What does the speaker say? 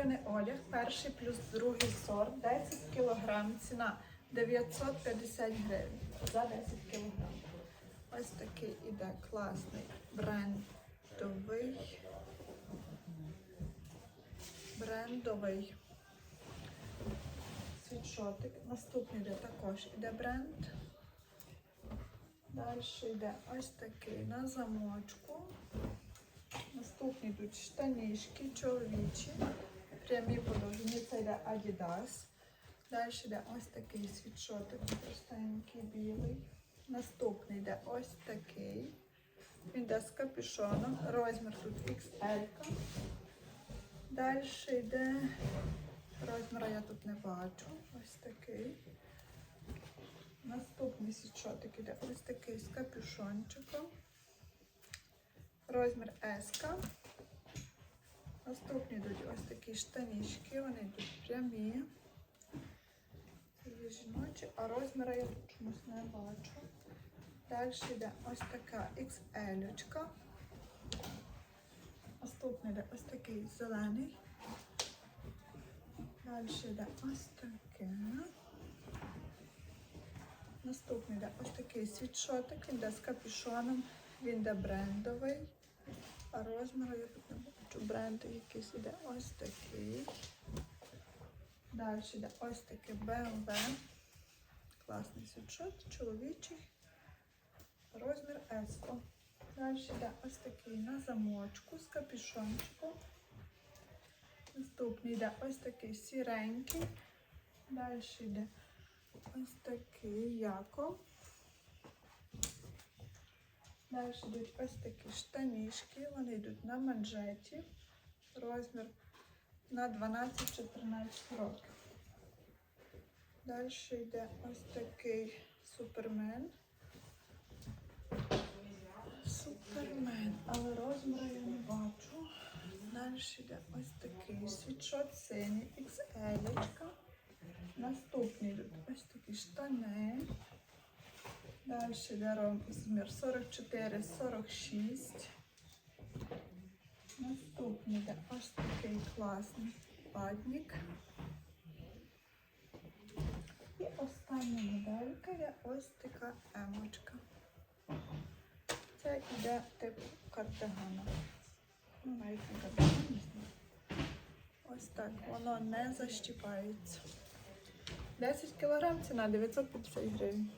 Весняний одяг, перший плюс другий сорт, 10 кг, ціна 950 гривень за 10 кг. Ось такий іде класний брендовий. Брендовий світшотик. Наступний йде також іде бренд. Далі йде ось такий на замочку. Наступні йдуть штанішки чоловічі. Прямі подовжені. Це йде Adidas. Далі йде ось такий світшотик, простенький білий. Наступний йде ось такий. Він йде з капюшоном. Розмір тут XL. Далі йде. Розміра я тут не бачу. Ось такий. Наступний світшотик іде ось такий з капюшончиком. Розмір S. Наступні йдуть ось такі штанішки, вони йдуть прямі. Це є жіночі, а розміра я тут чомусь не бачу. Далі йде ось така XL. -очка. Наступний йде ось такий зелений. Далі йде ось таке. Наступний йде ось такий світшотик, він йде з капюшоном, він йде брендовий. А розміру я тут не бачу. Бренд якийсь іде ось такий. Далі йде ось таке BMW. Класний світшот, чоловічий. Розмір S. Далі йде ось такий на замочку з капюшончиком. Наступний йде ось такий сіренький. Далі йде ось такий яко. Далі йдуть ось такі штанішки. Вони йдуть на манжеті. Розмір на 12-14 років. Далі йде ось такий супермен. Супермен, але розміру я не бачу. Далі йде ось такий світшот синій XL. Наступні йдуть ось такі штани. Далі йде розмір 44-46. Наступний йде ось такий класний падник. І остання моделька є ось така емочка. Це йде типу кардигана. Ну, навіть не кардиган, не знаю. Ось так, воно не защіпається. 10 кг ціна 950 гривень.